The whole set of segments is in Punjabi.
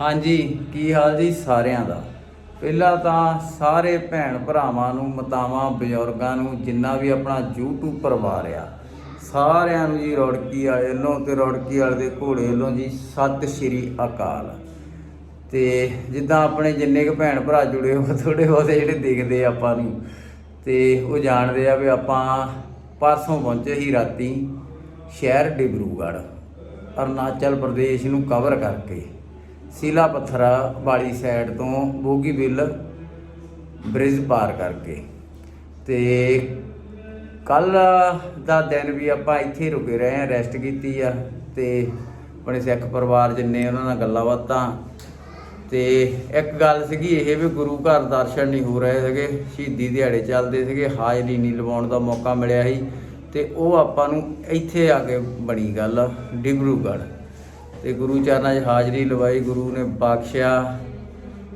ਹਾਂਜੀ, ਕੀ ਹਾਲ ਜੀ ਸਾਰਿਆਂ ਦਾ? ਪਹਿਲਾਂ ਤਾਂ ਸਾਰੇ ਭੈਣ ਭਰਾਵਾਂ ਨੂੰ, ਮਤਾਵਾਂ, ਬਜ਼ੁਰਗਾਂ ਨੂੰ, ਜਿੰਨਾ ਵੀ ਆਪਣਾ YouTube ਪਰਿਵਾਰ ਆ, ਸਾਰਿਆਂ ਨੂੰ ਜੀ ਰੌੜਕੀ ਵਾਲੇ ਵੱਲੋਂ ਤੇ ਰੌੜਕੀ ਵਾਲੇ ਦੇ ਘੋੜੇ ਵੱਲੋਂ ਜੀ ਸਤਿ ਸ਼੍ਰੀ ਅਕਾਲ। ਤੇ ਜਿੱਦਾਂ ਆਪਣੇ ਜਿੰਨੇ ਕੁ ਭੈਣ ਭਰਾ ਜੁੜੇ ਹੋ ਥੋੜੇ ਬਹੁਤੇ ਜਿਹੜੇ ਦੇਖਦੇ ਆਪਾਂ ਨੂੰ, ਤੇ ਉਹ ਜਾਣਦੇ ਆ ਵੀ ਆਪਾਂ ਪਰਸੋਂ ਪਹੁੰਚੇ ਸੀ ਰਾਤੀ ਸ਼ਹਿਰ ਡਿਬਰੂਗੜ੍ਹ, ਅਰੁਣਾਚਲ ਪ੍ਰਦੇਸ਼ ਨੂੰ ਕਵਰ ਕਰਕੇ। ਸੀਲਾ ਪੱਥਰਾ ਵਾਲੀ ਸਾਈਡ ਤੋਂ ਬੋਗੀਬਿੱਲ ਬ੍ਰਿਜ ਪਾਰ ਕਰਕੇ। ਤੇ ਕੱਲ ਦਾ ਦਿਨ ਵੀ ਆਪਾਂ ਇੱਥੇ ਰੁਕੇ ਰਹੇ ਆ ਰੈਸਟ ਕੀਤੀ ਆ। ਤੇ ਆਪਣੇ ਸਿੱਖ ਪਰਿਵਾਰ ਜਿੰਨੇ ਉਹਨਾਂ ਨਾਲ ਗੱਲਾਂ ਬਾਤਾਂ। ਤੇ ਇੱਕ ਗੱਲ ਸੀਗੀ ਇਹ ਵੀ ਗੁਰੂ ਘਰ ਦਰਸ਼ਨ ਨਹੀਂ ਹੋ ਰਹੇ ਸੀਗੇ, ਸ਼ਹੀਦੀ ਦਿਹਾੜੇ ਚੱਲਦੇ ਸੀਗੇ, ਹਾਜ਼ਰੀ ਨਹੀਂ ਲਵਾਉਣ ਦਾ ਮੌਕਾ ਮਿਲਿਆ ਸੀ। ਤੇ ਉਹ ਆਪਾਂ ਨੂੰ ਇੱਥੇ ਆ ਕੇ ਬਣੀ ਗੱਲ, ਡਿਬਰੂਗੜ੍ਹ। ਤੇ ਗੁਰੂ ਚਰਨਾਂ 'ਚ ਹਾਜ਼ਰੀ ਲਵਾਈ, ਗੁਰੂ ਨੇ ਬਖਸ਼ਿਆ।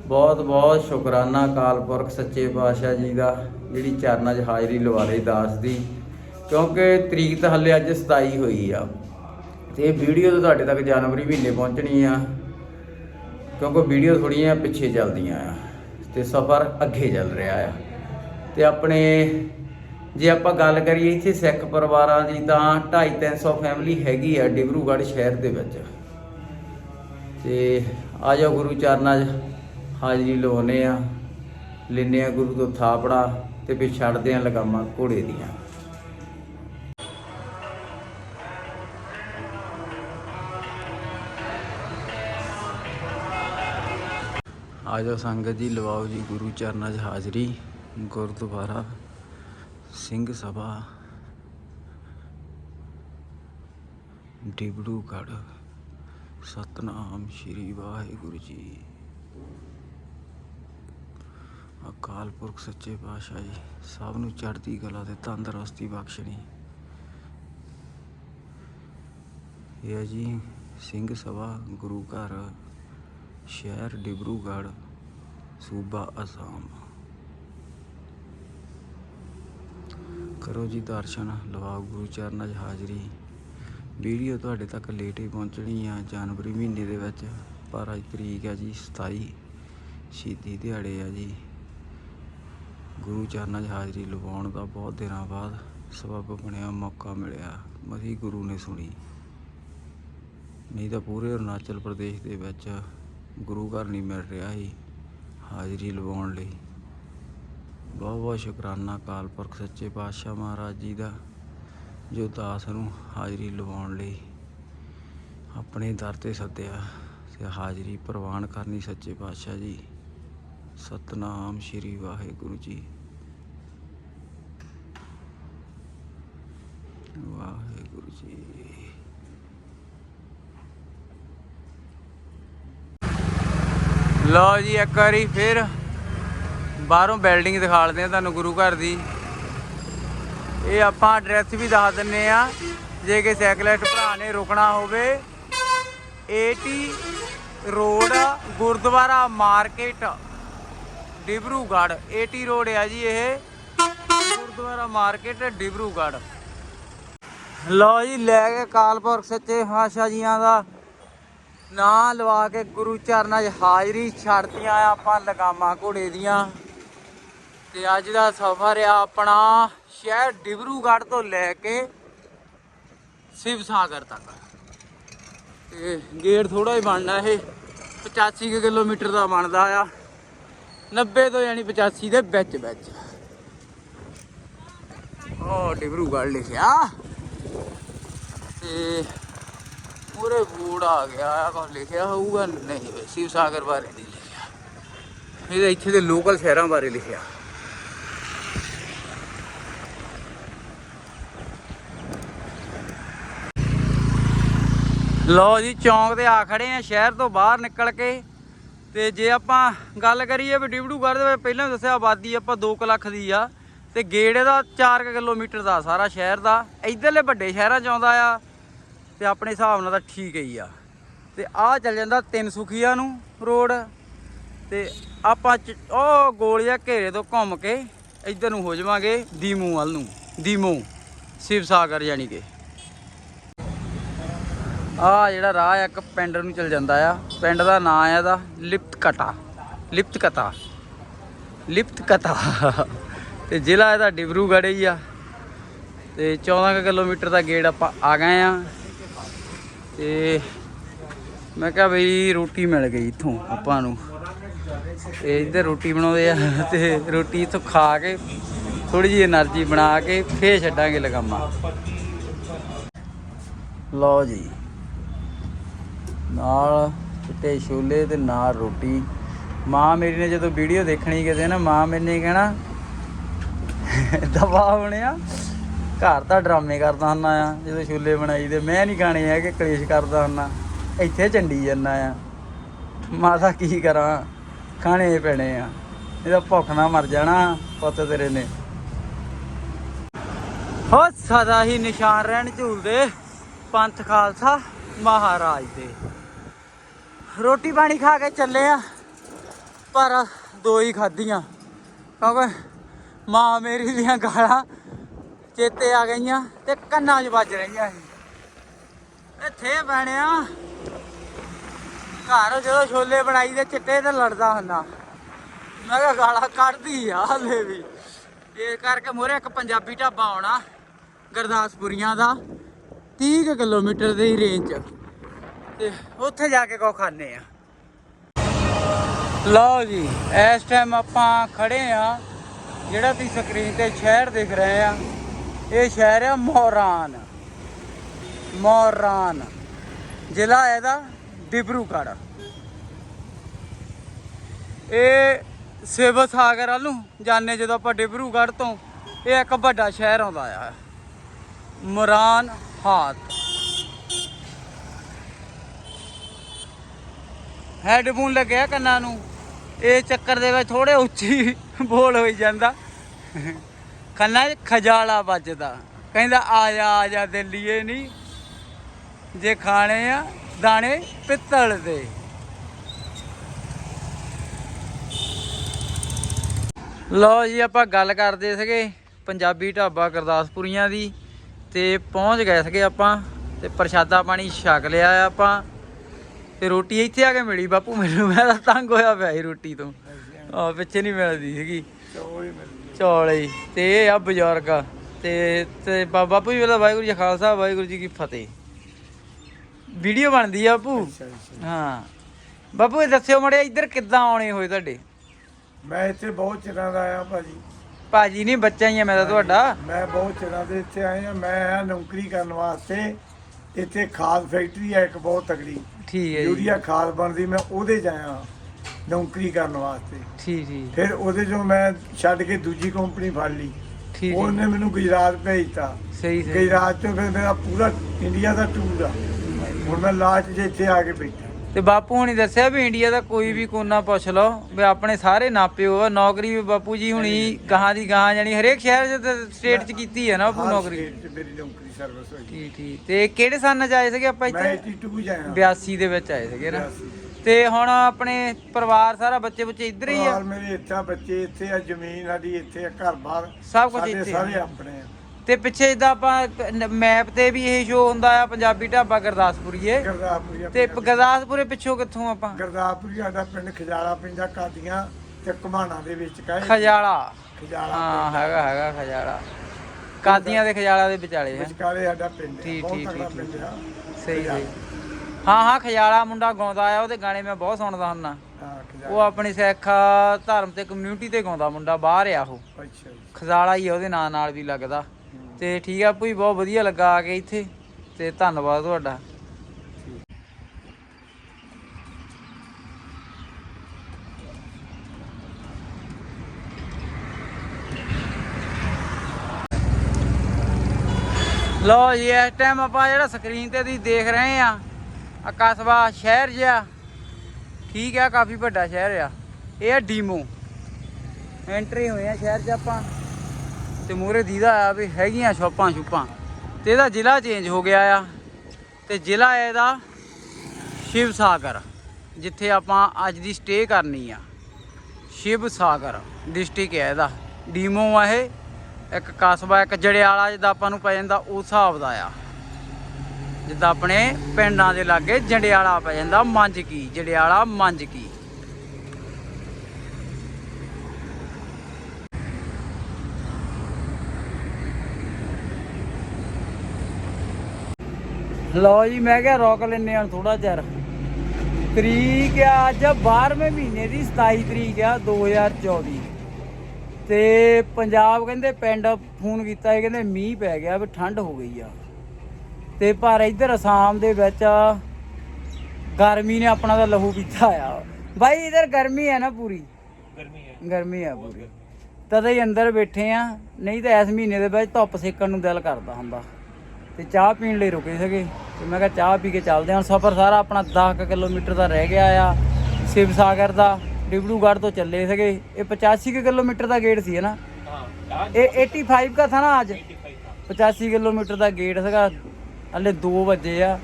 ਬਹੁਤ ਬਹੁਤ ਸ਼ੁਕਰਾਨਾ ਅਕਾਲ ਪੁਰਖ ਸੱਚੇ ਪਾਤਸ਼ਾਹ ਜੀ ਦਾ, ਜਿਹੜੀ ਚਰਨਾਂ 'ਚ ਹਾਜ਼ਰੀ ਲਵਾ ਲਈ ਦਾਸ ਦੀ। ਕਿਉਂਕਿ ਤਰੀਕ ਤਾਂ ਹੱਲੇ ਅੱਜ 27 ਹੋਈ ਆ। ਤੇ ਵੀਡੀਓ ਤਾਂ ਤੁਹਾਡੇ ਤੱਕ ਜਨਵਰੀ ਮਹੀਨੇ ਪਹੁੰਚਣੀ ਆ। ਕਿਉਂਕਿ ਵੀਡੀਓ ਥੋੜੀਆਂ ਪਿੱਛੇ ਚੱਲਦੀਆਂ ਆ ਤੇ ਸਫ਼ਰ ਅੱਗੇ ਚੱਲ ਰਿਹਾ ਆ। ਤੇ ਆਪਣੇ, ਜੇ ਆਪਾਂ ਗੱਲ ਕਰੀਏ ਇੱਥੇ ਸਿੱਖ ਪਰਿਵਾਰਾਂ ਦੀ ਤਾਂ 2.5 300 ਫੈਮਿਲੀ ਹੈਗੀ ਆ ਡਿਬਰੂਗੜ੍ਹ ਸ਼ਹਿਰ ਦੇ ਵਿੱਚ। ਤੇ ਆ ਜਾਓ ਗੁਰੂ ਚਰਨਾਂ 'ਚ। ਹਾਜ਼ਰੀ ਲਵਾਉਨੇ ਆ ਲੈਨੇ ਆ ਗੁਰੂ ਤੋਂ ਥਾਪੜਾ ਤੇ ਫਿਰ ਛੱਡਦੇ ਆ ਲਗਾਮਾਂ ਘੋੜੇ ਦੀਆਂ। ਆ ਜਾਓ ਸੰਗਤ ਜੀ, ਲਵਾਓ ਜੀ ਗੁਰੂ ਚਰਨਾਂ 'ਚ ਹਾਜ਼ਰੀ। ਗੁਰਦੁਆਰਾ, ਸਿੰਘ ਸਭਾ ਡਿਬੜੂਗੜ੍ਹ ਸਤਨਾਮ ਸ਼੍ਰੀ ਵਾਹਿਗੁਰੂ ਜੀ। ਅਕਾਲ ਪੁਰਖ ਸੱਚੇ ਪਾਤਸ਼ਾਹ ਜੀ, ਸਭ ਨੂੰ ਚੜ੍ਹਦੀ ਕਲਾ ਤੇ ਤੰਦਰੁਸਤੀ ਬਖਸ਼ਣੀ। ਇਹ ਹੈ ਜੀ ਸਿੰਘ ਸਭਾ, ਗੁਰੂ ਘਰ, ਸ਼ਹਿਰ, ਡਿਬਰੂਗੜ੍ਹ, ਸੂਬਾ ਅਸਾਮ। ਕਰੋ ਜੀ ਦਰਸ਼ਨ, ਲਵਾਓ ਗੁਰੂ ਚਰਨਾਂ 'ਚ ਹਾਜ਼ਰੀ। ਵੀਡੀਓ ਤੁਹਾਡੇ ਤੱਕ ਲੇਟ ਹੀ ਪਹੁੰਚਣੀ ਆ ਜਨਵਰੀ ਮਹੀਨੇ ਦੇ ਵਿੱਚ, ਪਰ ਅੱਜ ਤਰੀਕ ਹੈ ਜੀ 27 ਸ਼ਹੀਦੀ ਦਿਹਾੜੇ ਆ ਜੀ। ਗੁਰੂ ਚਰਨਾਂ 'ਚ ਹਾਜ਼ਰੀ ਲਵਾਉਣ ਦਾ ਬਹੁਤ ਦਿਨਾਂ ਬਾਅਦ ਸਬਬ ਬਣਿਆ, ਮੌਕਾ ਮਿਲਿਆ ਮਸੀ ਗੁਰੂ ਨੇ ਸੁਣੀ। ਨਹੀਂ ਤਾਂ ਪੂਰੇ ਅਰੁਣਾਚਲ ਪ੍ਰਦੇਸ਼ ਦੇ ਵਿੱਚ ਗੁਰੂ ਘਰ ਨਹੀਂ ਮਿਲ ਰਿਹਾ ਸੀ ਹਾਜ਼ਰੀ ਲਵਾਉਣ ਲਈ। ਬਹੁਤ ਬਹੁਤ ਸ਼ੁਕਰਾਨਾ ਅਕਾਲ ਪੁਰਖ ਸੱਚੇ ਪਾਤਸ਼ਾਹ ਮਹਾਰਾਜ ਜੀ ਦਾ। ਜੋ ਦਾਸ ਨੂੰ ਹਾਜ਼ਰੀ ਲਵਾਉਣ ਲਈ ਆਪਣੇ ਦਰ ਤੇ ਸੱਦਿਆ ਤੇ ਹਾਜ਼ਰੀ ਪ੍ਰਵਾਨ ਕਰਨੀ ਸੱਚੇ ਪਾਤਸ਼ਾਹ ਜੀ। ਸਤਨਾਮ ਸ਼੍ਰੀ ਵਾਹਿਗੁਰੂ ਜੀ। ਵਾਹਿਗੁਰੂ ਜੀ। ਲਓ ਜੀ, ਇੱਕ ਵਾਰੀ ਫਿਰ ਬਾਹਰੋਂ ਬਿਲਡਿੰਗ ਦਿਖਾਲਦੇ ਆ ਤੁਹਾਨੂੰ ਗੁਰੂ ਘਰ ਦੀ। ਇਹ ਆਪਾਂ ਐਡਰੈਸ ਵੀ ਦੱਸ ਦਿੰਨੇ ਆ। ਜੇ ਕਿ ਸਾਈਕਲਿਸਟ ਭਰਾ ਨੇ ਰੁਕਣਾ ਹੋਵੇ। 80 road Gurdwara market Dibrugarh. 80 road ਆ ਜੀ ਇਹ। ਗੁਰਦੁਆਰਾ ਮਾਰਕੀਟ ਡਿਬਰੂਗੜ੍ਹ। ਲਓ ਜੀ, ਲੈ ਕੇ ਕਾਲਪੁਰਖ ਸੱਚੇ ਪਾਤਸ਼ਾਹ ਜੀਆਂ ਦਾ ਨਾਂ ਲਵਾ ਕੇ ਗੁਰੂ ਚਰਨਾਂ 'ਚ ਹਾਜ਼ਰੀ ਛੱਡਤੀਆਂ ਆ ਆਪਾਂ ਲਗਾਮਾਂ ਘੋੜੇ ਦੀਆਂ। ਤੇ ਅੱਜ ਦਾ ਸਫ਼ਰ ਆ ਆਪਣਾ ਸ਼ਹਿਰ ਡਿਬਰੂਗੜ੍ਹ ਤੋਂ ਲੈ ਕੇ ਸ਼ਿਵ ਸਾਗਰ ਤੱਕ। ਤੇ ਗੇੜ ਥੋੜਾ ਹੀ ਬਣਦਾ ਇਹ 85 ਕਿਲੋਮੀਟਰ ਦਾ ਬਣਦਾ ਆ। 90 ਤੋਂ ਯਾਨੀ 85 ਦੇ ਵਿੱਚ ਵਿੱਚ। ਉਹ ਡਿਬਰੂਗੜ੍ਹ ਲਿਖਿਆ। ਤੇ ਪੂਰੇ ਬੋਰਡ ਆ ਗਿਆ ਆ ਕੋ ਲਿਖਿਆ ਹੋਊਗਾ? ਨਹੀਂ ਸ਼ਿਵ ਸਾਗਰ ਬਾਰੇ ਨਹੀਂ ਲਿਖਿਆ। ਇਹ ਇੱਥੇ ਦੇ ਲੋਕਲ ਸ਼ਹਿਰਾਂ ਬਾਰੇ ਲਿਖਿਆ। ਲਓ ਜੀ, ਚੌਂਕ ਤੇ ਆ ਖੜੇ ਆ, ਸ਼ਹਿਰ ਤੋਂ ਬਾਹਰ ਨਿਕਲ ਕੇ। ਤੇ ਜੇ ਆਪਾਂ ਗੱਲ ਕਰੀਏ ਵੀ ਡਿਬੜੂਗੜ੍ਹ ਦੇ ਵਿੱਚ ਪਹਿਲਾਂ ਦੱਸਿਆ, ਆਬਾਦੀ ਆਪਾਂ 2 ਲੱਖ ਦੀ ਆ। ਤੇ ਗੇੜੇ ਦਾ 4 ਕਿਲੋਮੀਟਰ ਦਾ, ਸਾਰਾ ਸ਼ਹਿਰ ਦਾ। ਇਧਰਲੇ ਵੱਡੇ ਸ਼ਹਿਰਾਂ ਚ ਆਉਂਦਾ ਆ, ਤੇ ਆਪਣੇ ਹਿਸਾਬ ਨਾਲ ਤਾਂ ਠੀਕ ਹੀ ਆ। ਤੇ ਆ ਚੱਲ ਜਾਂਦਾ ਤਿੰਨ ਸੁਖੀਆਂ ਨੂੰ ਰੋਡ। ਤੇ ਆਪਾਂ ਚ- ਉਹ ਗੋਲੀਆ ਘੇਰੇ ਤੋਂ ਘੁੰਮ ਕੇ ਇੱਧਰ ਨੂੰ ਹੋ ਜਾਵਾਂਗੇ ਦੀਮੂ ਵੱਲ ਨੂੰ। ਦੀਮੂ, ਸ਼ਿਵ ਸਾਗਰ ਯਾਨੀ ਕਿ। ਆ ਜਿਹੜਾ ਰਾਹ ਇੱਕ ਪਿੰਡ ਨੂੰ ਚਲ ਜਾਂਦਾ ਆ। ਪਿੰਡ ਦਾ ਨਾਂ ਆ ਇਹਦਾ ਲਿਪਤ ਕਟਾ। ਲਿਪਤ ਕਟਾ। ਲਿਪਤ ਕਟਾ। ਤੇ ਜ਼ਿਲ੍ਹਾ ਇਹਦਾ ਡਿਬਰੂਗੜ੍ਹ ਹੀ ਆ। ਤੇ 14 ਕਿਲੋਮੀਟਰ ਦਾ ਗੇੜ ਆਪਾਂ ਆ ਗਏ ਆ। ਤੇ ਮੈਂ ਕਿਹਾ ਬਈ ਰੋਟੀ ਮਿਲ ਗਈ ਇੱਥੋਂ ਆਪਾਂ ਨੂੰ। ਤੇ ਇੱਧਰ ਰੋਟੀ ਬਣਾਉਂਦੇ ਆ ਤੇ ਰੋਟੀ ਇੱਥੋਂ ਖਾ ਕੇ ਥੋੜੀ ਜੀ એનર્ਜੀ ਬਣਾ ਕੇ ਫੇਰ ਛੱਡਾਂਗੇ ਲਗਾਮਾ। ਲਓ ਜੀ। ਨਾਲ ਚਿੱਟੇ ਛੋਲੇ ਤੇ ਨਾਲ ਰੋਟੀ। ਮਾਂ ਮੇਰੀ ਨੇ ਜਦੋਂ ਵੀਡੀਓ ਦੇਖਣੀ ਕਿਤੇ ਨਾ, ਮਾਂ ਮੈਨੇ ਕਹਿਣਾ ਦਵਾ ਬਣਿਆ ਘਰ ਤਾਂ ਡਰਾਮੇ ਕਰਦਾ ਹੁੰਦਾ ਆ, ਜਦੋਂ ਛੋਲੇ ਬਣਾਈ ਦੇ। ਮੈਂ ਨਹੀਂ ਖਾਣੇ ਆ ਕਿ ਕਲੇਸ਼ ਕਰਦਾ ਹੁੰਦਾ। ਇੱਥੇ ਚੰਡੀ ਜਾਂਦਾ ਆ। ਮਾਤਾ ਕੀ ਕਰਾਂ? ਖਾਣੇ ਪੈਣੇ ਆ। ਇਹਦਾ ਭੁੱਖ ਨਾ ਮਰ ਜਾਣਾ ਪੁੱਤ ਤੇਰੇ ਨੇ। ਹੋ ਸਦਾ ਹੀ ਨਿਸ਼ਾਨ ਰਹਿਣ ਝੂਲਦੇ। ਪੰਥ ਖਾਲਸਾ ਮਹਾਰਾਜ ਦੇ। ਰੋਟੀ ਪਾਣੀ ਖਾ ਕੇ ਚੱਲੇ ਆ, ਪਰ ਦੋ ਹੀ ਖਾਧੀਆਂ, ਕਿਉਂਕਿ ਮਾਂ ਮੇਰੀ ਦੀਆਂ ਗਾਲਾਂ ਚੇਤੇ ਆ ਗਈਆਂ ਤੇ ਕੰਨਾਂ 'ਚ ਵੱਜ ਰਹੀਆਂ ਸੀ। ਇੱਥੇ ਬਣਿਆ ਘਰ ਜਦੋਂ ਛੋਲੇ ਬਣਾਈ ਦੇ ਚਿੱਟੇ ਤੇ ਲੜਦਾ ਹੁੰਦਾ, ਮੈਂ ਕਿਹਾ ਗਾਲਾਂ ਕੱਢਦੀ ਆ ਹਲੇ ਵੀ। ਇਹ ਕਰਕੇ ਮੋਰੇ ਇੱਕ ਪੰਜਾਬੀ ਢਾਬਾ ਆਉਣਾ, ਗੁਰਦਾਸਪੁਰੀਆਂ ਦਾ 30 ਕੁ ਕਿਲੋਮੀਟਰ ਦੀ ਰੇਂਜ ਚ ਤੇ ਉੱਥੇ ਜਾ ਕੇ ਕੋ ਖਾਣੇ ਆ। ਲਓ ਜੀ, ਇਸ ਟਾਈਮ ਆਪਾਂ ਖੜੇ ਆ, ਜਿਹੜਾ ਤੁਸੀਂ ਸਕਰੀਨ ਤੇ ਸ਼ਹਿਰ ਦੇਖ ਰਹੇ ਆ, ਇਹ ਸ਼ਹਿਰ ਆ ਮੋਰਾਨ। ਮੋਰਾਨ, ਜ਼ਿਲ੍ਹਾ ਇਹਦਾ ਡਿਬਰੂਗੜ੍ਹ। ਇਹ ਸਿਵ ਸਾਗਰ ਵੱਲ ਨੂੰ ਜਾਣੇ ਜਦੋਂ ਆਪਾਂ ਡਿਬਰੂਗੜ੍ਹ ਤੋਂ, ਇਹ ਇੱਕ ਵੱਡਾ ਸ਼ਹਿਰ ਆਉਂਦਾ ਆ। ਮੁਰਾਨ ਹਾਤ ਹੈੱਡਫੋਨ ਲੱਗਿਆ ਕੰਨਾਂ ਨੂੰ। ਇਹ ਚੱਕਰ ਦੇ ਵਿੱਚ ਥੋੜੇ ਉੱਚੀ ਬੋਲ ਹੋਈ ਜਾਂਦਾ। ਕੰਨਾਂ 'ਚ ਖਜਾਲਾ ਵੱਜਦਾ। ਕਹਿੰਦਾ, ਆ ਜਾ ਆ ਜਾ, ਦਿੱਲੀਏ ਨਹੀਂ ਜੇ ਖਾਣੇ ਆ, ਦਾਣੇ ਪਿੱਤਲ ਦੇ। ਲਓ ਜੀ, ਆਪਾਂ ਗੱਲ ਕਰਦੇ ਸੀਗੇ ਪੰਜਾਬੀ ਢਾਬਾ ਗੁਰਦਾਸਪੁਰੀਆਂ ਦੀ ਤੇ ਪਹੁੰਚ ਗਏ ਸੀਗੇ ਆਪਾਂ ਤੇ ਪ੍ਰਸ਼ਾਦਾ ਪਾਣੀ ਛਕ ਲਿਆ ਆਪਾਂ। ਤੇ ਰੋਟੀ ਇੱਥੇ ਆ ਕੇ ਮਿਲੀ ਬਾਪੂ ਮੈਨੂੰ। ਮੈਂ ਤਾਂ ਤੰਗ ਹੋਇਆ ਪਿਆ ਸੀ ਰੋਟੀ ਤੋਂ। ਆ ਪਿੱਛੇ ਨਹੀਂ ਮਿਲਦੀ ਸੀਗੀ। ਚੌਲ ਹੀ। ਤੇ ਇਹ ਆ ਬਜ਼ੁਰਗ। ਆ ਤੇ ਤੇ ਬਾਪੂ ਜੀ ਵਾਲਾ ਵਾਹਿਗੁਰੂ ਜੀ ਖਾਲਸਾ ਵਾਹਿਗੁਰੂ ਜੀ ਕੀ ਫਤਿਹ। ਵੀਡੀਓ ਬਣਦੀ ਆ ਬਾਪੂ? ਹਾਂ। ਬਾਪੂ ਇਹ ਦੱਸਿਓ ਮੜੇ ਇੱਧਰ ਕਿੱਦਾਂ ਆਉਣੇ ਹੋਏ ਤੁਹਾਡੇ? ਮੈਂ ਇੱਥੇ ਬਹੁਤ ਚਿਰਾਂ ਦਾ ਆਇਆ ਭਾਜੀ। ਭਾਜੀ ਨਹੀਂ ਬੱਚਾ ਹੀ ਆ ਮੈਂ ਤਾਂ ਤੁਹਾਡਾ। ਮੈਂ ਬਹੁਤ ਚਿਰਾਂ ਦੇ ਇੱਥੇ ਆਇਆ। ਮੈਂ ਆਇਆ ਨੌਕਰੀ ਕਰਨ ਵਾਸਤੇ। ਇੱਥੇ ਖਾਦ ਫੈਕਟਰੀ ਹੈ ਇੱਕ ਬਹੁਤ ਤਗੜੀ ਠੀਕ ਹੈ ਜੀ। ਯੂਰੀਆ ਖਾਦ ਬਣਦੀ ਮੈਂ ਉਹਦੇ 'ਚ ਆਇਆ ਨੌਕਰੀ ਕਰਨ ਵਾਸਤੇ। ਠੀਕ ਠੀਕ। ਫਿਰ ਉਹਦੇ 'ਚੋਂ ਮੈਂ ਛੱਡ ਕੇ ਦੂਜੀ ਕੰਪਨੀ ਫੜ ਲਈ। ਠੀਕ ਉਹਨੇ ਮੈਨੂੰ ਗੁਜਰਾਤ ਭੇਜਤਾ। ਸਹੀ ਸਹੀ। ਗੁਜਰਾਤ ਤੋਂ ਫਿਰ ਮੇਰਾ ਪੂਰਾ ਇੰਡੀਆ ਦਾ ਟੂਰ ਆ। ਹੁਣ ਮੈਂ ਲਾਸਟ ਇੱਥੇ ਆ ਕੇ ਬੈਠਾ। ਤੇ ਬਾਪੂ ਹੁਣੀ ਦੱਸਿਆ ਵੀ ਇੰਡੀਆ ਦਾ ਕੋਈ ਵੀ ਕੋਨਾ ਪੁੱਛ ਲਓ ਵੀ ਆਪਣੇ ਸਾਰੇ ਨਾਪਿਓ ਆ ਨੌਕਰੀ ਵੀ ਬਾਪੂ ਜੀ ਹੁਣੀ ਗਾਹਾਂ ਦੀ ਗਾਹਾਂ ਜਾਨੀ ਹਰੇਕ ਸ਼ਹਿਰ ਚ ਸਟੇਟ ਚ ਕੀਤੀ ਹੈ ਨਾ ਬਾਪੂ ਨੌਕਰੀ। state 'ਚ ਮੇਰੀ ਨੌਕਰੀ ਸਰਵਿਸ ਹੋਈ। ਠੀਕ ਠੀਕ। ਤੇ ਕਿਹੜੇ ਸਾਲ ਚ ਆਏ ਸੀਗੇ ਆਪਾਂ ਮੈਂ ਇੱਥੇ 82 ਚ ਆਇਆ। 82 ਦੇ ਵਿੱਚ ਆਏ ਸੀਗੇ ਨਾ। 82 ਤੇ ਹੁਣ ਆਪਣੇ ਪਰਿਵਾਰ ਸਾਰਾ ਬੱਚੇ ਬੱਚੇ ਇੱਧਰ ਹੀ ਆ? ਮੇਰੇ ਇੱਥੇ ਬੱਚੇ ਇੱਥੇ ਆ ਜ਼ਮੀਨ ਸਾਡੀ ਇੱਥੇ ਆ ਘਰ ਬਾਹਰ ਸਭ ਕੁਝ ਇੱਥੇ। ਸਾਰੇ ਆਪਣੇ ਤੇ ਪਿੱਛੇ ਇਦਾਂ ਆਪਾਂ ਮੈਪ ਤੇ ਵੀ ਇਹ ਸ਼ੋ ਹੁੰਦਾ ਆ ਪੰਜਾਬੀ ਢਾਬਾ ਗੁਰਦਾਸਪੁਰੀਏ। ਗਰਦਾਪੁਰੀ ਤੇ ਗੁਰਦਾਸਪੁਰੇ ਪਿੱਛੋਂ ਕਿੱਥੋਂ ਆਪਾਂ? ਗਰਦਾਪੁਰੀ ਸਾਡਾ ਪਿੰਡ ਖਜਾਲਾ ਪੈਂਦਾ ਕਾਦੀਆਂ ਤੇ ਘਮਾਣਾ ਦੇ ਵਿੱਚ ਕਹੇ। ਖਜਾਲਾ। ਖਜਾਲਾ ਹਾਂ ਹੈਗਾ ਹੈਗਾ ਖਜਾਲਾ। ਕਾਦੀਆਂ ਦੇ ਖਜਾਲਾ ਦੇ ਵਿਚਾਲੇ ਹੈ ਵਿਚਕਾਲੇ ਸਾਡਾ ਪਿੰਡ ਠੀਕ, ਬਹੁਤ ਠੀਕ, ਤਕੜਾ ਠੀਕ, ਪਿੰਡ ਆ। ਸਹੀ। ਸਹੀ। ਹਾਂ ਹਾਂ ਖਜਾਲਾ ਮੁੰਡਾ ਗਾਉਂਦਾ ਆ ਉਹਦੇ ਗਾਣੇ ਮੈਂ ਬਹੁਤ ਸੁਣਦਾ ਹੁੰਦਾ। ਹਾਂ ਉਹ ਆਪਣੀ ਸਿੱਖ ਧਰਮ ਤੇ ਕਮਿਊਨਿਟੀ ਤੇ ਗਾਉਂਦਾ ਮੁੰਡਾ ਬਾਹਰ ਆ ਉਹ। ਅੱਛਾ ਜੀ। ਖਜ਼ਾਲਾ ਹੀ ਆ ਉਹਦੇ ਨਾਂ ਨਾਲ ਵੀ ਲੱਗਦਾ। ਤੇ ਠੀਕ ਆ ਭੂਈ ਬਹੁਤ ਵਧੀਆ ਲੱਗਾ ਆ ਕੇ ਇੱਥੇ, ਤੇ ਧੰਨਵਾਦ ਤੁਹਾਡਾ। ਲੋ ਜੀ, ਇਸ ਟਾਈਮ ਆਪਾਂ ਜਿਹੜਾ ਸਕਰੀਨ ਤੇ ਤੁਸੀਂ ਦੇਖ ਰਹੇ ਆ ਆ ਕਸਬਾ ਸ਼ਹਿਰ ਜਿਹਾ, ਠੀਕ ਆ, ਕਾਫੀ ਵੱਡਾ ਸ਼ਹਿਰ ਆ। ਇਹ ਆ ਡੀਮੋ। ਐਂਟਰੀ ਹੋਏ ਆ ਸ਼ਹਿਰ 'ਚ ਆਪਾਂ। ਤੇ ਮੂਰੇ ਦੀਦਾ ਆ ਵੀ ਹੈਗੀਆਂ ਸ਼ੋਪਾਂ ਛੁਪਾਂ ਤੇ ਇਹਦਾ ਜ਼ਿਲ੍ਹਾ ਚੇਂਜ ਹੋ ਗਿਆ ਆ ਤੇ ਜ਼ਿਲ੍ਹਾ ਇਹਦਾ ਸ਼ਿਵ ਸਾਗਰ ਜਿੱਥੇ ਆਪਾਂ ਅੱਜ ਦੀ ਸਟੇ ਕਰਨੀ ਆ। ਸ਼ਿਵ ਸਾਗਰ ਡਿਸਟ੍ਰਿਕਟ ਹੈ ਇਹਦਾ। ਡੀਮੋ ਆ ਇਹ, ਇੱਕ ਕਸਬਾ, ਇੱਕ ਜੜਿਆਲਾ ਜਿੱਦਾਂ ਆਪਾਂ ਨੂੰ ਪੈ ਜਾਂਦਾ ਉਸ ਹਿਸਾਬ ਦਾ ਆ। ਜਿੱਦਾਂ ਆਪਣੇ ਪਿੰਡਾਂ ਦੇ ਲਾਗੇ ਜੰਡਿਆਲਾ ਪੈ ਜਾਂਦਾ ਮੰਜ ਕੀ, ਜੰਡਿਆਲਾ ਮੰਜ ਕੀ। ਲਓ ਜੀ ਮੈਂ ਕਿਹਾ ਰੋਕ ਲੈਨੇ ਆ ਥੋੜਾ ਚਿਰ ਤਰੀਕ ਆ ਅੱਜ 12ਵੇਂ ਮਹੀਨੇ ਦੀ 27 ਤਰੀਕ ਆ 2024 ਤੇ ਪੰਜਾਬ ਕਹਿੰਦੇ ਪਿੰਡ ਫੋਨ ਕੀਤਾ ਇਹ ਕਹਿੰਦੇ ਮੀਂਹ ਪੈ ਗਿਆ ਵੀ ਠੰਡ ਹੋ ਗਈ ਆ। ਤੇ ਪਰ ਇੱਧਰ ਅਸਾਮ ਦੇ ਵਿੱਚ ਗਰਮੀ ਨੇ ਆਪਣਾ ਤਾਂ ਲਹੂ ਪੀਤਾ ਆ। ਬਾਈ ਇਧਰ ਗਰਮੀ ਹੈ ਨਾ ਪੂਰੀ। ਗਰਮੀ ਹੈ ਗਰਮੀ ਆ ਪੂਰੀ। ਤਦੇ ਹੀ ਅੰਦਰ ਬੈਠੇ ਆ ਨਹੀਂ ਤਾਂ ਇਸ ਮਹੀਨੇ ਦੇ ਵਿੱਚ ਧੁੱਪ ਸੇਕਣ ਨੂੰ ਦਿਲ ਕਰਦਾ ਹੁੰਦਾ। ਤੇ ਚਾਹ ਪੀਣ ਲਈ ਰੁਕੇ ਸੀਗੇ। ਤੇ ਮੈਂ ਕਿਹਾ ਚਾਹ ਪੀ ਕੇ ਚੱਲਦੇ ਹਾਂ। ਸਫ਼ਰ ਸਾਰਾ ਆਪਣਾ 10 ਕੁ ਕਿਲੋਮੀਟਰ ਦਾ ਰਹਿ ਗਿਆ ਆ। ਸ਼ਿਵ ਸਾਗਰ ਦਾ ਡਿਬੜੂਗੜ੍ਹ ਤੋਂ ਚੱਲੇ ਸੀਗੇ। ਇਹ 85 ਕੁ ਕਿਲੋਮੀਟਰ ਦਾ ਗੇਟ ਸੀ, ਹੈ ਨਾ? हाँ ਇਹ 85 ਦਾ ਥਾ ਨਾ ਅੱਜ? 85 ਕਿਲੋਮੀਟਰ ਦਾ ਗੇਟ ਸੀਗਾ। ਹਲੇ 2 ਵਜੇ ਆ।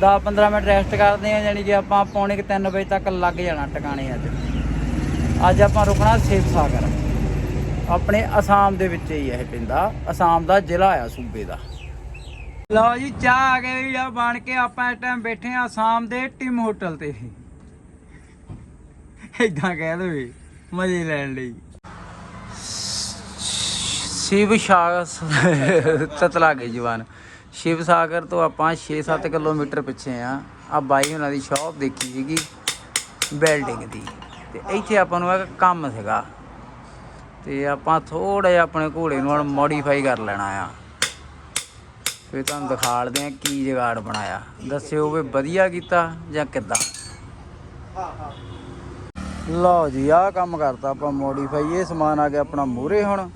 10-15 ਮਿੰਟ ਰੈਸਟ ਕਰਦੇ ਆ ਯਾਨੀ ਕਿ ਆਪਾਂ ਪੌਣੇ ਕੁ 3 ਵਜੇ ਤੱਕ ਲੱਗ ਜਾਣਾ ਟਿਕਾਣੇ ਅੱਜ। ਅੱਜ ਆਪਾਂ ਰੁਕਣਾ ਸ਼ਿਵ ਸਾਗਰ। ਆਪਣੇ ਅਸਾਮ ਦੇ ਵਿੱਚ ਹੀ ਇਹ ਪੈਂਦਾ ਅਸਾਮ ਦਾ ਜ਼ਿਲ੍ਹਾ ਆ ਸੂਬੇ ਦਾ। ਲਓ ਜੀ, ਚਾਹ ਆ ਗਈ ਆ, ਬਣ ਕੇ ਆਪਾਂ ਇਸ ਟਾਈਮ ਬੈਠੇ ਆ ਅਸਾਮ ਦੇ ਟਿਮ ਹੋਟਲ ਤੇ। ਇਦਾਂ ਕਹਿ ਦੇਵੇ ਮਜ਼ੇ ਲੈਣ ਲਈ। ਸ਼ਿਵ ਸਾਗਰ ਤਤਲਾ ਗਈ ਜਵਾਨ। ਸ਼ਿਵ ਸਾਗਰ ਤੋਂ ਆਪਾਂ 6-7 ਕਿਲੋਮੀਟਰ ਪਿੱਛੇ ਆ। ਆ ਬਾਈ ਉਹਨਾਂ ਦੀ ਸ਼ਾਪ ਦੇਖੀ ਸੀਗੀ ਬਿਲਡਿੰਗ ਦੀ। ਤੇ ਇੱਥੇ ਆਪਾਂ ਨੂੰ ਇੱਕ ਕੰਮ ਸੀਗਾ। ਤੇ ਆਪਾਂ ਥੋੜਾ ਜਿਹਾ ਆਪਣੇ ਘੋੜੇ ਨੂੰ ਮੋਡੀਫਾਈ ਕਰ ਲੈਣਾ ਆ। ਫਿਰ ਤੁਹਾਨੂੰ ਦਿਖਾੜਦੇ ਆ ਕੀ ਜਗਾੜ ਬਣਾਇਆ। ਦੱਸਿਓ ਵੀ ਵਧੀਆ ਕੀਤਾ ਜਾਂ ਕਿੱਦਾਂ? ਲਓ ਜੀ ਆਹ ਕੰਮ ਕਰਤਾ ਆਪਾਂ ਮੋਡੀਫਾਈ ਇਹ ਸਮਾਨ ਆ ਗਿਆ ਆਪਣਾ ਮੂਰੇ ਹੁਣ।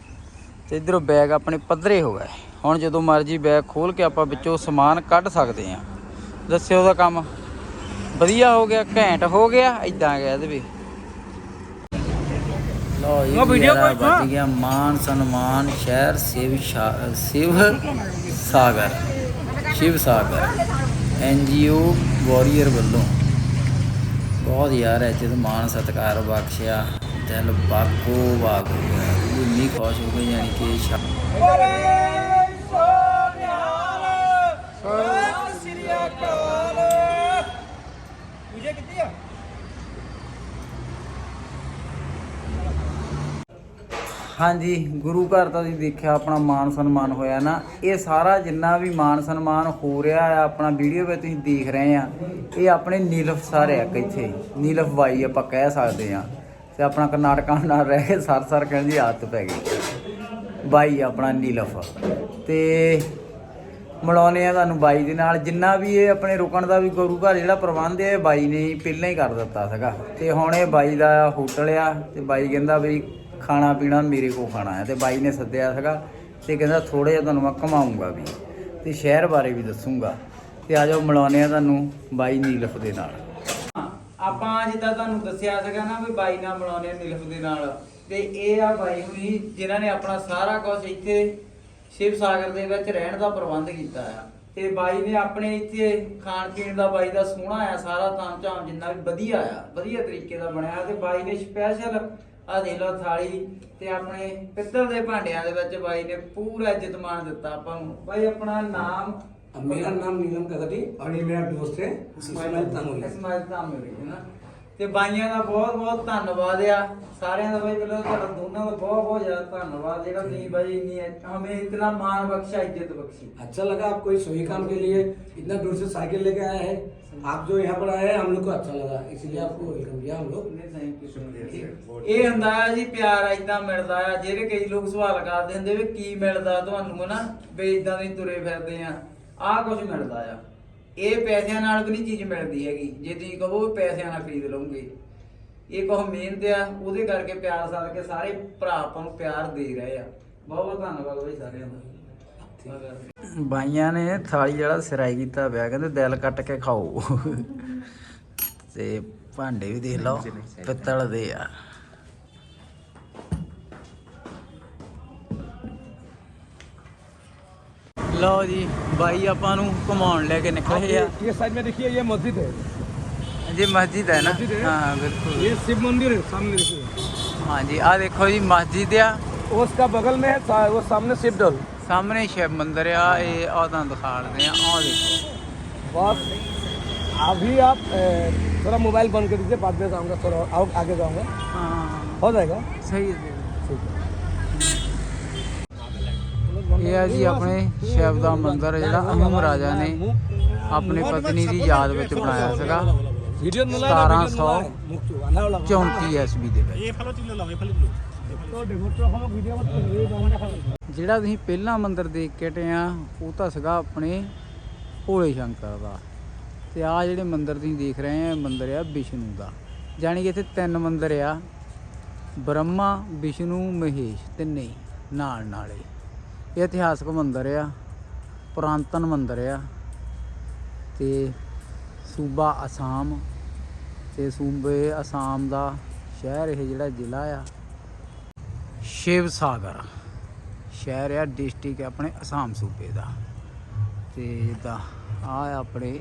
ਤੇ ਇਧਰੋਂ ਬੈਗ ਆਪਣੇ ਪੱਧਰੇ ਹੋ ਗਏ। ਹੁਣ ਜਦੋਂ ਮਰਜ਼ੀ ਬੈਗ ਖੋਲ ਕੇ ਆਪਾਂ ਵਿੱਚੋਂ ਸਮਾਨ ਕੱਢ ਸਕਦੇ ਆ ਦੱਸਿਓ ਉਹਦਾ ਕੰਮ। ਵਧੀਆ ਹੋ ਗਿਆ ਘੈਂਟ ਹੋ ਗਿਆ ਇਦਾਂ ਗਿਆ ਇਹਦੇ ਵੀ। ਲਓ ਜੀ ਵੀਡੀਓ ਕੋਈ ਗਿਆ। ਮਾਨ ਸਨਮਾਨ ਸ਼ਹਿਰ Shiv Shiv. Sagar, Shiv Sagar, N NGO warrior ਵੱਲੋਂ। ਬਹੁਤ ਯਾਰ ਹੈ, ਜਦ ਮਾਨ ਸਤਕਾਰ ਬਖਸ਼ਿਆ, ਦਿਲ ਬਾਗੋ ਬਾਗ ਹੋ ਗਿਆ। ਇੰਨੀ ਖੁਸ਼ ਹੋ ਗਈ, ਯਾਨੀ ਕਿ ਸ਼ਾ- ਹਾਂਜੀ, ਗੁਰੂ ਘਰ ਤਾਂ ਤੁਸੀਂ ਦੇਖਿਆ ਆਪਣਾ ਮਾਨ ਸਨਮਾਨ ਹੋਇਆ ਨਾ। ਇਹ ਸਾਰਾ ਜਿੰਨਾ ਵੀ ਮਾਨ ਸਨਮਾਨ ਹੋ ਰਿਹਾ ਆ, ਆਪਣਾ ਵੀਡੀਓ ਵਿੱਚ ਤੁਸੀਂ ਦੇਖ ਰਹੇ ਆ, ਇਹ ਆਪਣੇ ਨੀਲਫ ਸਾਰੇ ਆ ਇੱਥੇ। ਨੀਲਫ ਬਾਈ ਆਪਾਂ ਕਹਿ ਸਕਦੇ ਆ। ਤੇ ਆਪਣਾ ਕਰਨਾਟਕਾ ਨਾਲ ਰਹਿ ਕੇ ਸਰ ਸਰ ਕਹਿਣ ਦੀ ਆਦਤ ਪੈ ਗਈ। ਬਾਈ ਆਪਣਾ ਨੀਲਫ। ਤੇ ਮਿਲਾਉਂਦੇ ਆ ਤੁਹਾਨੂੰ ਬਾਈ ਦੇ ਨਾਲ। ਜਿੰਨਾ ਵੀ ਇਹ ਆਪਣੇ ਰੁਕਣ ਦਾ ਵੀ ਗੁਰੂ ਘਰ ਜਿਹੜਾ ਪ੍ਰਬੰਧ ਹੈ ਇਹ ਬਾਈ ਨੇ ਪਹਿਲਾਂ ਹੀ ਕਰ ਦਿੱਤਾ ਸੀਗਾ। ਤੇ ਹੁਣ ਇਹ ਬਾਈ ਦਾ ਹੋਟਲ ਆ, ਤੇ ਬਾਈ ਕਹਿੰਦਾ ਵੀ ਖਾਣਾ ਪੀਣਾ ਮੇਰੇ ਕੋ ਖਾਣਾ ਹੈ ਤੇ ਬਾਈ ਨੇ ਸੱਦਿਆ ਸੀਗਾ ਤੇ ਕਹਿੰਦਾ ਥੋੜਾ ਜਿਹਾ ਤੁਹਾਨੂੰ ਮੈਂ ਘਮਾਉਂਗਾ ਵੀ ਤੇ ਸ਼ਹਿਰ ਬਾਰੇ ਵੀ ਦੱਸੂਗਾ ਤੇ ਆ ਜਾਓ ਮਿਲਾਉਂਦੇ ਆ ਤੁਹਾਨੂੰ ਬਾਈ ਨੀਲਫ ਦੇ ਨਾਲ। ਆਪਾਂ ਜਿੱਦਾਂ ਤੁਹਾਨੂੰ ਦੱਸਿਆ ਸੀਗਾ ਨਾ ਵੀ ਬਾਈ ਨਾਲ ਮਿਲਾਉਂਦੇ ਆ ਨੀਲਫ ਦੇ ਨਾਲ ਤੇ ਇਹ ਆ ਬਾਈ ਹੁਣੀ ਜਿਨ੍ਹਾਂ ਨੇ ਆਪਣਾ ਸਾਰਾ ਕੁਝ ਇੱਥੇ ਸ਼ਿਵ ਸਾਗਰ ਦੇ ਵਿੱਚ ਰਹਿਣ ਦਾ ਪ੍ਰਬੰਧ ਕੀਤਾ ਆ। ਤੇ ਬਾਈ ਨੇ ਆਪਣੇ ਇੱਥੇ ਖਾਣ ਪੀਣ ਦਾ ਬਾਈ ਦਾ ਸੋਹਣਾ ਆ, ਸਾਰਾ ਤਾਮ ਝਾਮ ਜਿੰਨਾ ਵੀ ਵਧੀਆ ਆ, ਵਧੀਆ ਤਰੀਕੇ ਦਾ ਬਣਿਆ ਤੇ ਬਾਈ ਨੇ ਸਪੈਸ਼ਲ ਆ ਦੇਖ ਲਓ ਥਾਲੀ ਤੇ ਆਪਣੇ ਪਿੱਤਲ ਦੇ ਭਾਂਡਿਆਂ ਦੇ ਵਿੱਚ ਬਾਈ ਨੇ ਪੂਰਾ ਇੱਜ਼ਤ ਮਾਣ ਦਿੱਤਾ ਆਪਾਂ ਨੂੰ ਬਾਈ ਆਪਣਾ ਨਾਮ मेरा नाम नीलम कगटी और ये मेरा दोस्त है इस्माइल तनोली ਇਸਮਾਇਲ ਤਾਮਰੀ ਹੈ ਨਾ ਤੇ ਬਾਈਆਂ ਦਾ ਬਹੁਤ ਬਹੁਤ ਧੰਨਵਾਦ ਆ ਸਾਰਿਆਂ ਦਾ ਬਾਈ ਪਹਿਲਾਂ ਤੁਹਾਡਾ ਦੋਨਾਂ ਦਾ ਬਹੁਤ ਬਹੁਤ ਜ਼ਿਆਦਾ ਧੰਨਵਾਦ ਜਿਹੜਾ ਤੁਸੀਂ ਬਾਈ ਇੰਨੀ ਹਮੇ ਇਤਨਾ ਮਾਣ ਬਖਸ਼ਾ ਇੱਜ਼ਤ ਬਖਸ਼ੀ अच्छा लगा आप कोई सही काम के लिए इतना दूर से साइकिल लेके आए हैं आप जो यहाँ पर आए हैं हम लोग को अच्छा लगा इसलिए आपको वेलकम किया हम लोग ਇਹ ਹੁੰਦਾ ਆ ਜੀ ਪਿਆਰ ਇਦਾਂ ਮਿਲਦਾ ਆ ਜਿਹੜੇ ਕਈ ਲੋਕ ਸਵਾਲ ਕਰਦੇ ਹੁੰਦੇ ਵੀ ਕੀ ਮਿਲਦਾ ਤੁਹਾਨੂੰ ਹਨਾ ਵੀ ਇਦਾਂ ਦੇ ਤੁਰੇ ਫਿਰਦੇ ਆ ਆਹ ਕੁਝ ਮਿਲਦਾ ਆ ਇਹ ਪੈਸਿਆਂ ਨਾਲ ਵੀ ਨਹੀਂ ਚੀਜ਼ ਮਿਲਦੀ ਹੈਗੀ। ਜੇ ਤੁਸੀਂ ਕਹੋ ਵੀ ਪੈਸਿਆਂ ਨਾਲ ਖਰੀਦ ਲਓਗੇ। ਇਹ ਕੋ ਮਿਹਨਤ ਆ, ਉਹਦੇ ਕਰਕੇ ਪਿਆਰ ਸਾਰ ਕੇ ਸਾਰੇ ਭਰਾ ਆਪਾਂ ਨੂੰ ਪਿਆਰ ਦੇ ਰਹੇ ਆ। ਬਹੁਤ ਬਹੁਤ ਧੰਨਵਾਦ ਬਈ ਸਾਰਿਆਂ ਦਾ। ਬਾਈਆਂ ਨੇ ਥਾਲੀ ਜਿਹੜਾ ਸਿਰਾਈ ਕੀਤਾ ਪਿਆ, ਕਹਿੰਦੇ ਦਿਲ ਕੱਟ ਕੇ ਖਾਓ। ਤੇ ਭਾਂਡੇ ਵੀ ਦੇਖ ਲਓ, ਪਿੱਤਲ ਦੇ ਆ। ਲਓ ਜੀ ਬਾਈ ਆਪਾਂ ਨੂੰ ਘੁਮਾਉਣ ਲੈ ਕੇ ਨਿਕਲੇ ਆ ये साइड में देखिए ये मस्जिद है ਜੀ ਮਸਜਿਦ ਹੈ ਨਾ ਮਸਜਿਦ ਹੈ? ਹਾਂ ਬਿਲਕੁਲ ये शिव मंदिर है सामने देखिए ਹਾਂਜੀ ਆ ਦੇਖੋ ਜੀ ਮਸਜਿਦ ਆ वो उसका बगल में है सा- वो सामने शिव डल ਸਾਹਮਣੇ ਸ਼ਿਵ ਮੰਦਿਰ ਆ ਇਹ ਆ ਤੁਹਾਨੂੰ ਦਿਖਾ ਦਿੰਦੇ ਆ ਆਹ ਦੇਖੋ बस अभी आप ए, थोड़ा मोबाइल बंद कर दीजिए बाद में जाऊँगा थोड़ा और आगे जाऊँगा ਹਾਂ हो जाएगा ਸਹੀ ਹੈ ठीक है ਇਹ ਹੈ ਜੀ ਆਪਣੇ ਸ਼ਿਵ ਦਾ ਮੰਦਰ ਜਿਹੜਾ ਅਮਮ ਰਾਜਾ ਨੇ ਆਪਣੀ ਪਤਨੀ ਦੀ ਯਾਦ ਵਿੱਚ ਬਣਾਇਆ ਸੀਗਾ। 1734 ਐਸਬੀ ਦੇ ਜਿਹੜਾ ਤੁਸੀਂ ਪਹਿਲਾਂ ਮੰਦਰ ਦੇਖ ਕੇ ਟੇ ਆ ਉਹ ਤਾਂ ਸੀਗਾ ਆਪਣੇ ਭੋਲੇ ਸ਼ੰਕਰ ਦਾ। ਤੇ ਆ ਜਿਹੜੇ ਮੰਦਰ ਤੁਸੀਂ ਦੇਖ ਰਹੇ ਆ ਮੰਦਰ ਆ ਵਿਸ਼ਨੂੰ ਦਾ। ਜਾਨੀ ਕਿ ਇੱਥੇ ਤਿੰਨ ਮੰਦਿਰ ਆ ਬ੍ਰਹਮਾ ਵਿਸ਼ਨੂੰ ਮਹੇਸ਼ ਤਿੰਨੇ ਨਾਲ ਨਾਲੇ ਇਹ ਇਤਿਹਾਸਕ ਮੰਦਿਰ ਆ, ਪੁਰਾਤਨ ਮੰਦਿਰ ਆ ਤੇ ਸੂਬਾ ਅਸਾਮ ਤੇ ਸੂਬੇ ਅਸਾਮ ਦਾ ਸ਼ਹਿਰ ਇਹ ਜਿਹੜਾ ਜ਼ਿਲ੍ਹਾ ਆ, ਸ਼ਿਵ ਸਾਗਰ। ਸ਼ਹਿਰ ਆ, ਡਿਸਟ੍ਰਿਕਟ ਆਪਣੇ ਅਸਾਮ ਸੂਬੇ ਦਾ। ਤੇ ਜਿੱਦਾਂ ਆ ਆਪਣੇ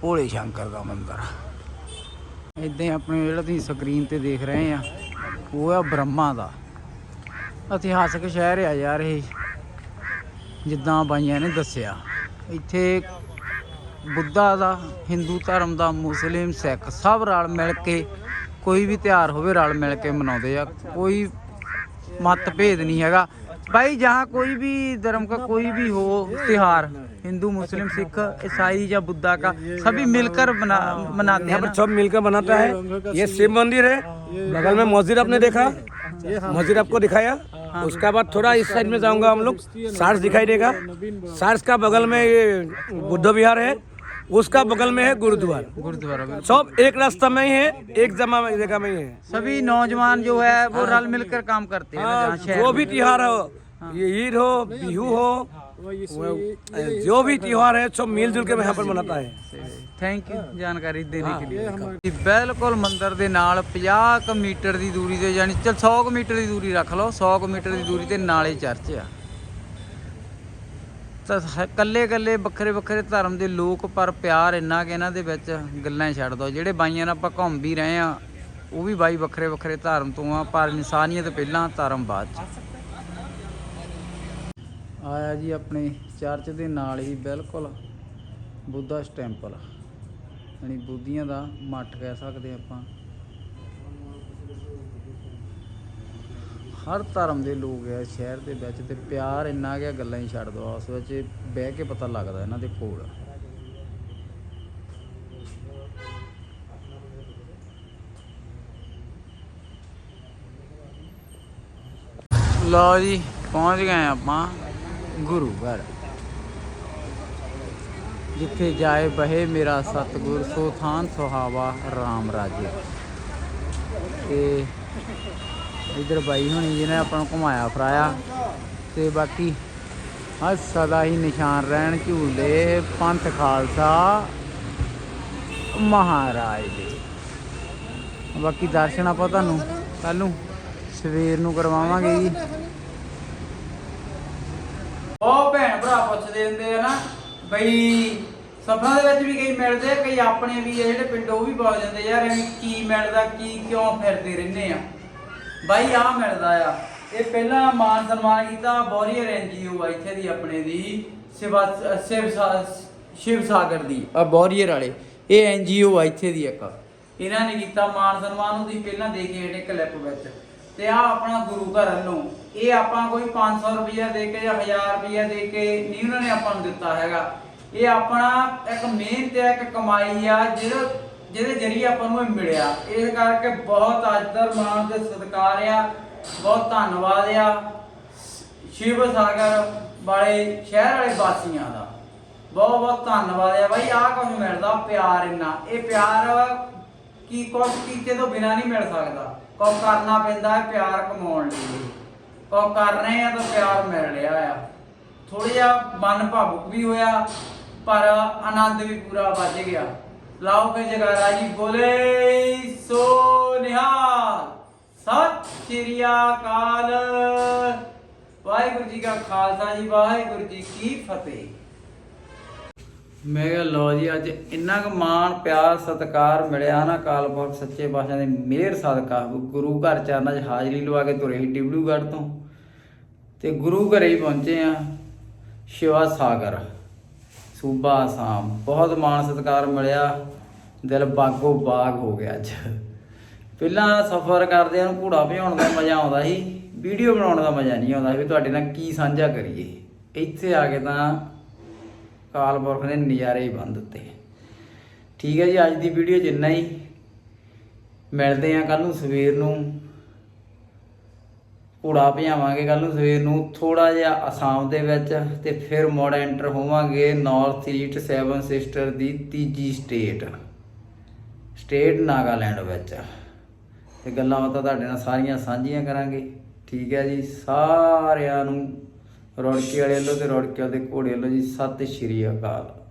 ਭੋਲੇ ਸ਼ੰਕਰ ਦਾ ਮੰਦਿਰ। ਇਦਾਂ ਆਪਣੇ ਜਿਹੜਾ ਤੁਸੀਂ ਸਕਰੀਨ ਤੇ ਦੇਖ ਰਹੇ ਆ, ਉਹ ਆ ਬ੍ਰਹਮਾ ਦਾ। ਇਤਿਹਾਸਕ ਸ਼ਹਿਰ ਆ ਯਾਰ ਇਹ ਜਿੱਦਾਂ ਬਾਈਆਂ ਨੇ ਦੱਸਿਆ ਇੱਥੇ ਬੁੱਧਾ ਦਾ ਹਿੰਦੂ ਧਰਮ ਦਾ ਮੁਸਲਿਮ ਸਿੱਖ ਸਭ ਰਲ ਮਿਲ ਕੇ ਕੋਈ ਵੀ ਤਿਉਹਾਰ ਹੋਵੇ ਰਲ ਮਿਲ ਕੇ ਮਨਾਉਂਦੇ ਆ ਕੋਈ ਮਤ ਭੇਦ ਨਹੀਂ ਹੈਗਾ भाई जहाँ कोई भी धर्म का कोई भी हो त्योहार हिंदू मुस्लिम सिख ईसाई या बुद्धा का सभी मिलकर मना मनाते हैं यहाँ पर ना सब मिलकर बनाता है ये शिव मंदिर है बगल में मस्जिद आपने देखा मस्जिद आपको दिखाया उसके बाद थोड़ा इस साइड में जाऊँगा हम लोग। सार्स दिखाई देगा। सार्स का बगल में ये बुद्ध विहार है। उसका बगल में है गुरुद्वारा। गुरुद्वारा सब एक रास्ता में ही है एक जमा जगह में ही है। सभी नौजवान जो है वो रल मिलकर काम करते हैं हाँ, जो भी त्योहार हो। ये ईद हो बिहू हो जो भी त्योहार है सब मिलजुल के यहाँ पर मनाता है ਥੈਂਕ ਯੂ ਜਾਣਕਾਰੀ ਦੇਣੇ ਕੇ ਲਈ ਬਿਲਕੁਲ ਮੰਦਿਰ ਦੇ ਨਾਲ 50 ਕੁ ਮੀਟਰ ਦੀ ਦੂਰੀ ਤੇ ਯਾਨੀ ਚਲ 100 ਕੁ ਮੀਟਰ ਦੀ ਦੂਰੀ ਰੱਖ ਲਓ 100 ਕੁ ਮੀਟਰ ਦੀ ਦੂਰੀ ਤੇ ਨਾਲੇ ਚਰਚ ਆ ਤਾਂ ਕੱਲੇ ਕੱਲੇ ਵੱਖਰੇ ਵੱਖਰੇ ਧਰਮ ਦੇ ਲੋਕ ਪਰ ਪਿਆਰ ਇੰਨਾ ਕਿ ਇਹਨਾਂ ਦੇ ਵਿੱਚ ਗੱਲਾਂ ਹੀ ਛੱਡ ਦੋ ਜਿਹੜੇ ਬਾਈਆਂ ਨਾਲ ਆਪਾਂ ਘੁੰਮ ਵੀ ਰਹੇ ਆ ਉਹ ਵੀ ਬਾਈ ਵੱਖਰੇ ਵੱਖਰੇ ਧਰਮ ਤੋਂ ਆ ਪਰ ਇਨਸਾਨੀਅਤ ਪਹਿਲਾਂ ਧਰਮ ਬਾਅਦ ਚ ਆਇਆ ਜੀ ਆਪਣੇ ਚਰਚ ਦੇ ਨਾਲ ਹੀ ਬਿਲਕੁਲ ਬੁੱਧਾ ਟੈਂਪਲ। ਯਾਨੀ ਬੁੱਧੀਆਂ ਦਾ ਮੱਠ ਕਹਿ ਸਕਦੇ ਆਪਾਂ। ਹਰ ਧਰਮ ਦੇ ਲੋਕ ਆ, ਸ਼ਹਿਰ ਦੇ ਵਿੱਚ ਤੇ ਪਿਆਰ ਇੰਨਾ ਗਿਆ ਗੱਲਾਂ ਹੀ ਛੱਡ ਦੋ ਉਸ ਵਿੱਚ ਬਹਿ ਕੇ ਪਤਾ ਲੱਗਦਾ ਇਹਨਾਂ ਦੇ ਕੋਲ। ਲਓ ਜੀ, ਪਹੁੰਚ ਗਏ ਆਪਾਂ। ਗੁਰੂ ਘਰ। ਜਿੱਥੇ ਜਾਏ ਬਹੇ ਮੇਰਾ ਸਤਿਗੁਰ, ਸੋ ਥਾਨ ਸੁਹਾਵਾ RAM ਰਾਜੇ। ਤੇ ਇਧਰ ਬਾਈ ਹੁਣੀ ਜਿਹਨੇ ਆਪਾਂ ਨੂੰ ਘੁਮਾਇਆ ਫਰਾਇਆ। ਤੇ ਬਾਕੀ ਆ ਸਦਾ ਹੀ ਨਿਸ਼ਾਨ ਰਹਿਣ ਝੂਲੇ, ਪੰਥ ਖਾਲਸਾ, ਮਹਾਰਾਜ ਦੇ। ਬਾਕੀ ਦਰਸ਼ਨ ਆਪਾਂ ਤੁਹਾਨੂੰ ਕੱਲ ਨੂੰ ਸਵੇਰ ਨੂੰ ਕਰਵਾਵਾਂਗੇ ਜੀ ਉਹ ਭੈਣ ਭਰਾ ਆ ਨਾ, ਬਈ ਸਭਨਾਂ ਦੇ ਵਿੱਚ ਵੀ ਕਈ ਮਿਲਦੇ ਆ, ਕਈ ਆਪਣੇ ਵੀ ਆ ਜਿਹੜੇ ਪਿੰਡ, ਉਹ ਵੀ ਬੋਲ ਜਾਂਦੇ ਯਾਰ ਐਵੇਂ ਕੀ ਮਿਲਦਾ, ਕੀ ਕਿਉਂ ਫਿਰਦੇ ਰਹਿੰਦੇ ਆ। ਬਾਈ ਆ ਮਿਲਦਾ ਆ। ਇਹ ਪਹਿਲਾਂ ਮਾਨ ਸਨਮਾਨ ਕੀਤਾ ਬੋਰੀਅਰ ਐਨਜੀਓ ਆ, ਇੱਥੇ ਦੀ ਆਪਣੇ ਦੀ, ਸਿਵਾ, ਸਿਵ ਸ਼ਿਵ ਸਾਗਰ ਦੀ, ਆ ਬੋਰੀਅਰ ਵਾਲੇ। ਇਹ ਐਨਜੀਓ ਆ, ਇੱਥੇ ਦੀ ਇੱਕ। ਇਹਨਾਂ ਨੇ ਕੀਤਾ ਮਾਨ ਸਨਮਾਨ ਨੂੰ ਤੁਸੀਂ ਪਹਿਲਾਂ ਦੇਖੇ ਜਿਹੜੇ ਕਲਿੱਪ ਵਿੱਚ। ਤੇ ਆ ਆਪਣਾ ਗੁਰੂ ਘਰ ਵੱਲੋਂ, ਇਹ ਆਪਾਂ ਕੋਈ 500 ਰੁਪਇਆ ਦੇ ਕੇ ਜਾਂ 1000 ਰੁਪਇਆ ਦੇ ਕੇ ਨਹੀਂ ਉਹਨਾਂ ਨੇ ਆਪਾਂ ਨੂੰ ਦਿੱਤਾ ਹੈਗਾ। ਇਹ ਆਪਣਾ ਇੱਕ ਮਿਹਨਤ ਹੈ, ਇੱਕ ਕਮਾਈ ਆ ਜਿਹੜਾ ਜਿਹਦੇ ਜਰੀਏ ਆਪਾਂ ਨੂੰ ਇਹ ਮਿਲਿਆ। ਇਸ ਕਰਕੇ ਬਹੁਤ ਆਦਰ ਮਾਣ ਤੇ ਸਤਿਕਾਰ ਆ, ਬਹੁਤ ਧੰਨਵਾਦ ਆ ਸ਼ਿਵ ਸਾਗਰ ਵਾਲੇ ਸ਼ਹਿਰ ਵਾਲੇ ਵਾਸੀਆਂ ਦਾ। ਬਹੁਤ ਬਹੁਤ ਧੰਨਵਾਦ ਆ। ਬਾਈ, ਆਹ ਕੁਝ ਮਿਲਦਾ ਪਿਆਰ ਇੰਨਾ। ਇਹ ਪਿਆਰ ਕੀ ਕੁਝ ਕੀਤੇ ਤੋਂ ਬਿਨਾ ਨਹੀਂ ਮਿਲ ਸਕਦਾ। ਕੁਝ ਕਰਨਾ ਪੈਂਦਾ ਹੈ ਪਿਆਰ ਕਮਾਉਣ ਲਈ। ਕੁਝ ਕਰ ਰਹੇ ਆ ਤਾਂ ਪਿਆਰ ਮਿਲ ਰਿਹਾ ਆ। ਥੋੜਾ ਜਿਹਾ ਮਨ ਭਾਵੁਕ ਵੀ ਹੋਇਆ, ਪਰ ਆਨੰਦ ਵੀ ਪੂਰਾ ਵੱਜ ਗਿਆ। ਲਾਓ ਕੇ ਜਗਾਰਾ ਜੀ ਬੋਲੇ, ਸੋ ਨਿਹਾਲ, ਸਤਿ ਸ਼੍ਰੀ ਅਕਾਲ। ਵਾਹਿਗੁਰੂ ਜੀ ਕਾ ਖਾਲਸਾ ਜੀ, ਵਾਹਿਗੁਰੂ ਜੀ ਕੀ ਫਤਿਹ। ਮੈਂ ਕਿਹਾ, ਲਓ ਜੀ, ਅੱਜ ਇੰਨਾ ਕੁ ਮਾਣ, ਪਿਆਰ, ਸਤਿਕਾਰ ਮਿਲਿਆ ਨਾ ਅਕਾਲ ਪੁਰਖ ਸੱਚੇ ਪਾਤਸ਼ਾਹ ਦੇ ਮਿਹਰ ਸਦਕਾ। ਗੁਰੂ ਘਰ ਚਰਨਾਂ 'ਚ ਹਾਜ਼ਰੀ ਲਵਾ ਕੇ ਤੁਰੇ ਸੀ ਡਿਬੜੂਗੜ੍ਹ ਤੋਂ। ਤੇ ਗੁਰੂ ਘਰੇ ਹੀ ਪਹੁੰਚੇ ਆ ਸ਼ਿਵਾ ਸਾਗਰ, ਸੂਬਾ ਆਸਾਮ ਬਹੁਤ ਮਾਣ, ਸਤਿਕਾਰ ਮਿਲਿਆ। ਦਿਲ ਬਾਗੋ ਬਾਗ ਹੋ ਗਿਆ ਅੱਜ। ਪਹਿਲਾਂ ਸਫ਼ਰ ਕਰਦਿਆਂ ਨੂੰ ਘੋੜਾ ਭਜਾਉਣ ਦਾ ਮਜ਼ਾ ਆਉਂਦਾ ਸੀ। ਵੀਡੀਓ ਬਣਾਉਣ ਦਾ ਮਜ਼ਾ ਨਹੀਂ ਆਉਂਦਾ ਵੀ ਤੁਹਾਡੇ ਨਾਲ ਕੀ ਸਾਂਝਾ ਕਰੀਏ। ਇੱਥੇ ਆ ਕੇ ਤਾਂ ਕਾਲ ਪੁਰਖ ਨੇ ਨਜ਼ਾਰੇ ਹੀ ਬੰਦ ਦਿੱਤੇ ਠੀਕ ਹੈ ਜੀ, ਅੱਜ ਦੀ ਵੀਡੀਓ ਜਿੰਨਾ ਹੀ। ਮਿਲਦੇ ਆ ਕੱਲ ਨੂੰ ਸਵੇਰ ਨੂੰ। ਘੋੜਾ ਭਜਾਵਾਂਗੇ ਕੱਲ ਨੂੰ ਸਵੇਰ ਨੂੰ। ਥੋੜਾ ਜਿਹਾ ਅਸਾਮ ਦੇ ਵਿੱਚ ਤੇ ਫਿਰ ਮੋੜ ਐਂਟਰ ਹੋਵਾਂਗੇ ਨਾਰਥ ਈਸਟ ਸੈਵਨ ਸਿਸਟਰ ਦੀ ਤੀਜੀ ਸਟੇਟ ਸਟੇਟ ਨਾਗਾਲੈਂਡ ਵਿੱਚ। ਤੇ ਗੱਲਾਂ ਬਾਤਾਂ ਤੁਹਾਡੇ ਨਾਲ ਸਾਰੀਆਂ ਸਾਂਝੀਆਂ ਕਰਾਂਗੇ। ਠੀਕ ਹੈ ਜੀ, ਸਾਰਿਆਂ ਨੂੰ ਰੌਣਕੀ ਵਾਲੇ ਵੱਲੋਂ ਤੇ ਰੌੜਕੀ ਵਾਲੇ ਦੇ ਘੋੜੇ ਵੱਲੋਂ ਜੀ ਸਤਿ ਸ਼੍ਰੀ ਅਕਾਲ।